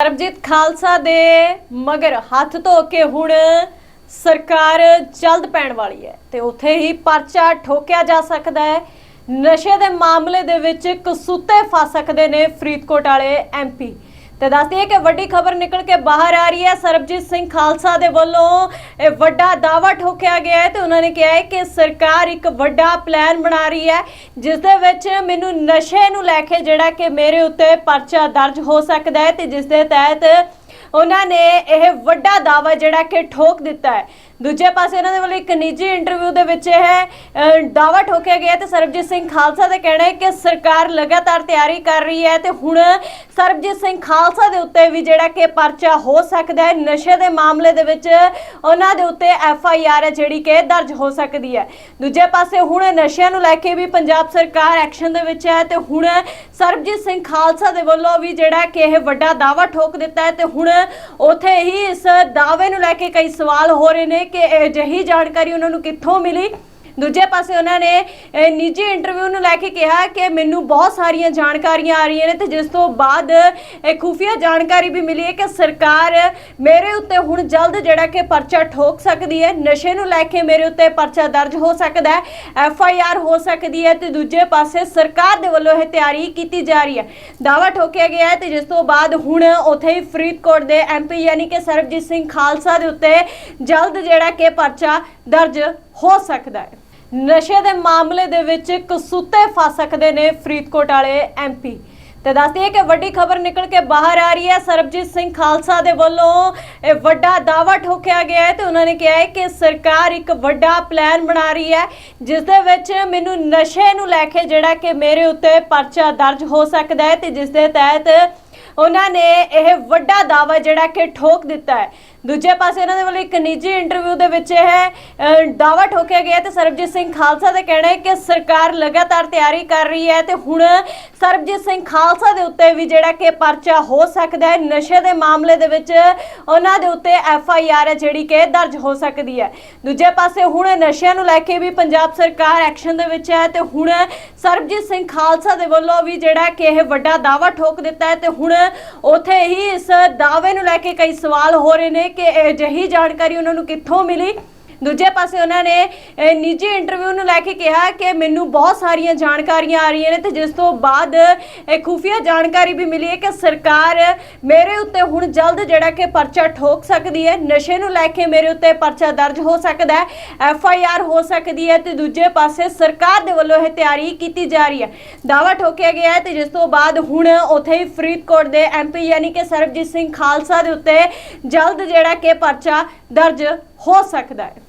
ਸਰਬਜੀਤ ਖਾਲਸਾ ਦੇ ਮਗਰ ਹੱਥ ਧੋ ਕੇ ਹੁਣ ਸਰਕਾਰ ਜਲਦ ਪੈਣ ਵਾਲੀ ਹੈ ਤੇ ਉੱਥੇ ਹੀ ਪਰਚਾ ਠੋਕਿਆ ਜਾ ਸਕਦਾ ਹੈ। ਨਸ਼ੇ ਦੇ ਮਾਮਲੇ ਦੇ ਵਿੱਚ ਕਸੂਤੇ ਫਸ ਸਕਦੇ ਨੇ ਫਰੀਦਕੋਟ ਵਾਲੇ ਐਮਪੀ ਤੇ ਦੱਸਦੀ ਕਿ ਵੱਡੀ ਖਬਰ ਨਿਕਲ ਕੇ ਬਾਹਰ ਆ ਰਹੀ ਹੈ। ਸਰਬਜੀਤ ਸਿੰਘ ਖਾਲਸਾ ਦੇ ਵੱਲੋਂ ਇਹ ਵੱਡਾ ਦਾਅਵਾ ਠੋਕਿਆ ਗਿਆ ਹੈ ਤੇ ਉਹਨਾਂ ਨੇ ਕਿਹਾ ਹੈ ਕਿ ਸਰਕਾਰ ਇੱਕ ਵੱਡਾ ਪਲਾਨ ਬਣਾ ਰਹੀ ਹੈ, ਜਿਸ ਦੇ ਵਿੱਚ ਮੈਨੂੰ ਨਸ਼ੇ ਨੂੰ ਲੈ ਕੇ ਜਿਹੜਾ ਕਿ ਮੇਰੇ ਉੱਤੇ ਪਰਚਾ ਦਰਜ ਹੋ ਸਕਦਾ ਹੈ ਤੇ ਜਿਸ ਦੇ ਤਹਿਤ ਉਹਨਾਂ ਨੇ ਇਹ ਵੱਡਾ ਦਾਅਵਾ ਜਿਹੜਾ ਕਿ ਠੋਕ ਦਿੱਤਾ ਹੈ। ਦੂਜੇ ਪਾਸੇ ਉਹਨਾਂ ਦੇ ਵੱਲੋਂ ਇੱਕ ਨਿੱਜੀ ਇੰਟਰਵਿਊ ਦੇ ਵਿੱਚ ਇਹ ਅ, ਦਾਅਵਾ ਠੋਕਿਆ ਗਿਆ ਤੇ ਸਰਬਜੀਤ ਸਿੰਘ ਖਾਲਸਾ ਦਾ ਕਹਿਣਾ ਹੈ ਕਿ ਸਰਕਾਰ ਲਗਾਤਾਰ ਤਿਆਰੀ ਕਰ ਰਹੀ ਹੈ ਤੇ ਹੁਣ ਸਰਬਜੀਤ ਸਿੰਘ ਖਾਲਸਾ ਦੇ ਉੱਤੇ ਵੀ ਜਿਹੜਾ ਕਿ ਪਰਚਾ ਹੋ ਸਕਦਾ ਹੈ ਨਸ਼ੇ ਦੇ ਮਾਮਲੇ ਦੇ ਵਿੱਚ ਉਹਨਾਂ ਦੇ ਉੱਤੇ ਐਫ ਆਈ ਆਰ ਹੈ ਜਿਹੜੀ ਕਿ ਦਰਜ ਹੋ ਸਕਦੀ ਹੈ। ਦੂਜੇ ਪਾਸੇ ਹੁਣ ਨਸ਼ਿਆਂ ਨੂੰ ਲੈ ਕੇ ਵੀ ਪੰਜਾਬ ਸਰਕਾਰ ਐਕਸ਼ਨ ਦੇ ਵਿੱਚ ਹੈ ਤੇ ਹੁਣ ਸਰਬਜੀਤ ਸਿੰਘ ਖਾਲਸਾ ਦੇ ਵੱਲੋਂ ਵੀ ਜਿਹੜਾ ਕਿ ਇਹ ਵੱਡਾ ਦਾਅਵਾ ਠੋਕ ਦਿੱਤਾ ਹੈ ਤੇ ਹੁਣ ਉਥੇ ਹੀ ਇਸ ਦਾਅਵੇ ਨੂੰ ਲੈ ਕੇ ਕਈ ਸਵਾਲ ਹੋ ਰਹੇ ਨੇ ਕਿ ਅਜਿਹੀ ਜਾਣਕਾਰੀ ਉਹਨਾਂ ਨੂੰ ਕਿੱਥੋਂ ਮਿਲੀ? ਦੂਜੇ ਪਾਸੇ ਉਹਨਾਂ ਨੇ ਅਹ, ਨਿੱਜੀ ਇੰਟਰਵਿਊ ਨੂੰ ਲੈ ਕੇ ਕਿਹਾ ਕਿ ਮੈਨੂੰ ਬਹੁਤ ਸਾਰੀਆਂ ਜਾਣਕਾਰੀਆਂ ਆ ਰਹੀਆਂ ਨੇ ਤੇ ਜਿਸ ਤੋਂ ਬਾਅਦ ਇਹ ਖੁਫੀਆ ਜਾਣਕਾਰੀ ਵੀ ਮਿਲੀ ਹੈ ਕਿ ਸਰਕਾਰ ਮੇਰੇ ਉੱਤੇ ਹੁਣ ਜਲਦ ਜਿਹੜਾ ਕਿ ਪਰਚਾ ਠੋਕ ਸਕਦੀ ਹੈ ਨਸ਼ੇ ਨੂੰ ਲੈ ਕੇ ਮੇਰੇ ਉੱਤੇ ਪਰਚਾ ਦਰਜ ਹੋ ਸਕਦਾ ਹੈ ਐਫ ਆਈ ਆਰ ਹੋ ਸਕਦੀ ਹੈ ਤੇ ਦੂਜੇ ਪਾਸੇ ਸਰਕਾਰ ਦੇ ਵੱਲੋਂ ਇਹ ਤਿਆਰੀ ਕੀਤੀ ਜਾ ਰਹੀ ਹੈ। ਦਾਅਵਾ ਠੋਕਿਆ ਗਿਆ ਹੈ ਤੇ ਜਿਸ ਤੋਂ ਬਾਅਦ ਹੁਣ ਉੱਥੇ ਹੀ ਫਰੀਦਕੋਟ ਦੇ ਐਮਪੀ ਯਾਨੀ ਕਿ ਸਰਬਜੀਤ ਸਿੰਘ ਖਾਲਸਾ ਦੇ ਉੱਤੇ ਜਲਦ ਜਿਹੜਾ ਕਿ ਪਰਚਾ ਦਰਜ ਹੋ ਸਕਦਾ ਹੈ। ਨਸ਼ੇ ਦੇ ਮਾਮਲੇ ਦੇ ਵਿੱਚ ਕਸੂਤੇ ਫਸ ਸਕਦੇ ਨੇ ਫਰੀਦਕੋਟ ਵਾਲੇ ਐਮਪੀ ਤੇ ਦੱਸਦੀ ਹੈ ਕਿ ਵੱਡੀ ਖਬਰ ਨਿਕਲ ਕੇ ਬਾਹਰ ਆ ਰਹੀ ਹੈ। ਸਰਬਜੀਤ ਸਿੰਘ ਖਾਲਸਾ ਦੇ ਵੱਲੋਂ ਇਹ ਵੱਡਾ ਦਾਅਵਾ ਠੋਕਿਆ ਗਿਆ ਹੈ ਤੇ ਉਹਨਾਂ ਨੇ ਕਿਹਾ ਹੈ ਕਿ ਸਰਕਾਰ ਇੱਕ ਵੱਡਾ ਪਲਾਨ ਬਣਾ ਰਹੀ ਹੈ, ਜਿਸ ਦੇ ਵਿੱਚ ਮੈਨੂੰ ਨਸ਼ੇ ਨੂੰ ਲੈ ਕੇ ਜਿਹੜਾ ਕਿ ਮੇਰੇ ਉੱਤੇ ਪਰਚਾ ਦਰਜ ਹੋ ਸਕਦਾ ਹੈ ਤੇ ਜਿਸ ਦੇ ਤਹਿਤ ਉਹਨਾਂ ਨੇ ਇਹ ਵੱਡਾ ਦਾਅਵਾ ਜਿਹੜਾ ਕਿ ਠੋਕ ਦਿੱਤਾ ਹੈ। ਦੂਜੇ ਪਾਸੇ ਉਹਨਾਂ ਦੇ ਵੱਲੋਂ ਇੱਕ ਨਿੱਜੀ ਇੰਟਰਵਿਊ ਦੇ ਵਿੱਚ ਇਹ ਅ, ਦਾਅਵਾ ਠੋਕਿਆ ਗਿਆ ਤੇ ਸਰਬਜੀਤ ਸਿੰਘ ਖਾਲਸਾ ਦਾ ਕਹਿਣਾ ਹੈ ਕਿ ਸਰਕਾਰ ਲਗਾਤਾਰ ਤਿਆਰੀ ਕਰ ਰਹੀ ਹੈ ਤੇ ਹੁਣ ਸਰਬਜੀਤ ਸਿੰਘ ਖਾਲਸਾ ਦੇ ਉੱਤੇ ਵੀ ਜਿਹੜਾ ਕਿ ਪਰਚਾ ਹੋ ਸਕਦਾ ਹੈ। ਨਸ਼ੇ ਦੇ ਮਾਮਲੇ ਦੇ ਵਿੱਚ ਉਹਨਾਂ ਦੇ ਉੱਤੇ ਐਫ ਆਈ ਆਰ ਹੈ ਜਿਹੜੀ ਕਿ ਦਰਜ ਹੋ ਸਕਦੀ ਹੈ। ਦੂਜੇ ਪਾਸੇ ਹੁਣ ਨਸ਼ਿਆਂ ਨੂੰ ਲੈ ਕੇ ਵੀ ਪੰਜਾਬ ਸਰਕਾਰ ਐਕਸ਼ਨ ਦੇ ਵਿੱਚ ਹੈ ਤੇ ਹੁਣ ਸਰਬਜੀਤ ਸਿੰਘ ਖਾਲਸਾ ਦੇ ਵੱਲੋਂ ਵੀ ਜਿਹੜਾ ਕਿ ਇਹ ਵੱਡਾ ਦਾਅਵਾ ਠੋਕ ਦਿੱਤਾ ਹੈ ਤੇ ਹੁਣ ਉੱਥੇ ਹੀ ਇਸ ਦਾਅਵੇ ਨੂੰ ਲੈ ਕੇ ਕਈ ਸਵਾਲ ਹੋ ਰਹੇ ਨੇ ਕਿ ਅਜਿਹੀ ਜਾਣਕਾਰੀ ਉਹਨਾਂ ਨੂੰ ਕਿੱਥੋਂ ਮਿਲੀ? ਦੂਜੇ ਪਾਸੇ ਉਹਨਾਂ ਨੇ ਅਹ, ਨਿੱਜੀ ਇੰਟਰਵਿਊ ਨੂੰ ਲੈ ਕੇ ਕਿਹਾ ਕਿ ਮੈਨੂੰ ਬਹੁਤ ਸਾਰੀਆਂ ਜਾਣਕਾਰੀਆਂ ਆ ਰਹੀਆਂ ਨੇ ਤੇ ਜਿਸ ਤੋਂ ਬਾਅਦ ਇਹ ਖੁਫੀਆ ਜਾਣਕਾਰੀ ਵੀ ਮਿਲੀ ਹੈ ਕਿ ਸਰਕਾਰ ਮੇਰੇ ਉੱਤੇ ਹੁਣ ਜਲਦ ਜਿਹੜਾ ਕਿ ਪਰਚਾ ਠੋਕ ਸਕਦੀ ਹੈ ਨਸ਼ੇ ਨੂੰ ਲੈ ਕੇ ਮੇਰੇ ਉੱਤੇ ਪਰਚਾ ਦਰਜ ਹੋ ਸਕਦਾ ਹੈ ਐਫ ਆਈ ਆਰ ਹੋ ਸਕਦੀ ਹੈ ਤੇ ਦੂਜੇ ਪਾਸੇ ਸਰਕਾਰ ਦੇ ਵੱਲੋਂ ਇਹ ਤਿਆਰੀ ਕੀਤੀ ਜਾ ਰਹੀ ਹੈ। ਦਾਅਵਾ ਠੋਕਿਆ ਗਿਆ ਹੈ ਤੇ ਜਿਸ ਤੋਂ ਬਾਅਦ ਹੁਣ ਉੱਥੇ ਹੀ ਫਰੀਦਕੋਟ ਦੇ ਐਮਪੀ ਯਾਨੀ ਕਿ ਸਰਬਜੀਤ ਸਿੰਘ ਖਾਲਸਾ ਦੇ ਉੱਤੇ ਜਲਦ ਜਿਹੜਾ ਕਿ ਪਰਚਾ ਦਰਜ ਹੋ ਸਕਦਾ ਹੈ।